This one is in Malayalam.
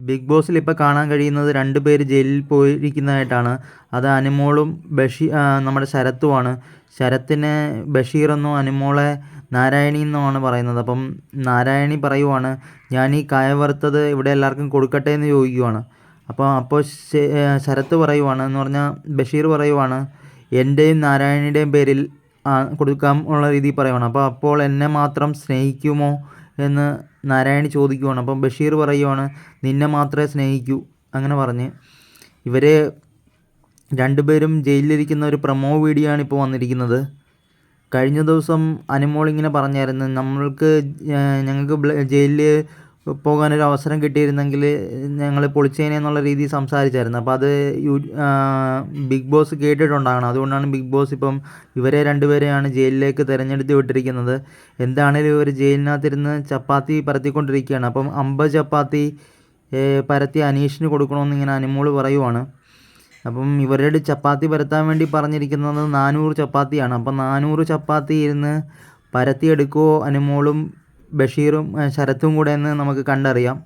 ബിഗ് ബോസിൽ ഇപ്പോൾ കാണാൻ കഴിയുന്നത് രണ്ട് പേര് ജയിലിൽ പോയിരിക്കുന്നതായിട്ടാണ്. അത് അനുമോളും ബഷീ നമ്മുടെ ശരത്തുമാണ് ശരത്തിനെ ബഷീറെന്നും അനുമോളെ നാരായണി എന്നുമാണ് പറയുന്നത്. അപ്പം നാരായണി പറയുവാണ് ഞാൻ ഈ കായ വറുത്തത് ഇവിടെ എല്ലാവർക്കും കൊടുക്കട്ടെ എന്ന് ചോദിക്കുവാണ്. അപ്പോൾ അപ്പോൾ ശരത്ത് പറയുവാണ് എന്ന് പറഞ്ഞാൽ ബഷീർ പറയുവാണ് എന്റെയും നാരായണിയുടെയും പേരിൽ കൊടുക്കാം ഉള്ള രീതിയിൽ പറയുവാണ്. അപ്പോൾ അപ്പോൾ എന്നെ മാത്രം സ്നേഹിക്കുമോ? എന്ന് നാരായണി ചോദിക്കുവാണ്. അപ്പം ബഷീർ പറയുവാണ് നിന്നെ മാത്രമേ സ്നേഹിക്കൂ. അങ്ങനെ പറഞ്ഞ് ഇവരെ രണ്ടുപേരും ജയിലിലിരിക്കുന്ന ഒരു പ്രൊമോ വീഡിയോ ആണ് ഇപ്പോൾ വന്നിരിക്കുന്നത്. കഴിഞ്ഞ ദിവസം അനുമോൾ ഇങ്ങനെ പറഞ്ഞായിരുന്നു നമ്മൾക്ക് ഞങ്ങൾക്ക് ജയിലിൽ പോകാനൊരു അവസരം കിട്ടിയിരുന്നെങ്കിൽ ഞങ്ങൾ പൊളിച്ചേനെ എന്നുള്ള രീതിയിൽ സംസാരിച്ചായിരുന്നു. അപ്പോൾ അത് യു ബിഗ് ബോസ് കേട്ടിട്ടുണ്ടാകണം. അതുകൊണ്ടാണ് ബിഗ് ബോസ് ഇപ്പം ഇവരെ രണ്ടുപേരെയാണ് ജയിലിലേക്ക് തിരഞ്ഞെടുത്ത് വിട്ടിരിക്കുന്നത്. എന്താണേലും ഇവർ ജയിലിനകത്തിരുന്ന് ചപ്പാത്തി പരത്തിക്കൊണ്ടിരിക്കുകയാണ്. അപ്പം അമ്പത് ചപ്പാത്തി പരത്തി അനീഷിന് കൊടുക്കണമെന്ന് ഇങ്ങനെ അനുമോൾ പറയുവാണ്. അപ്പം ഇവരുടെ ചപ്പാത്തി പരത്താൻ വേണ്ടി പറഞ്ഞിരിക്കുന്നത് നാനൂറ് ചപ്പാത്തിയാണ്. അപ്പം നാനൂറ് ചപ്പാത്തി ഇരുന്ന് പരത്തിയെടുക്കുമോ അനുമോളും ബഷീറും ശരത്തും കൂടെ എന്ന് നമുക്ക് കണ്ടറിയാം.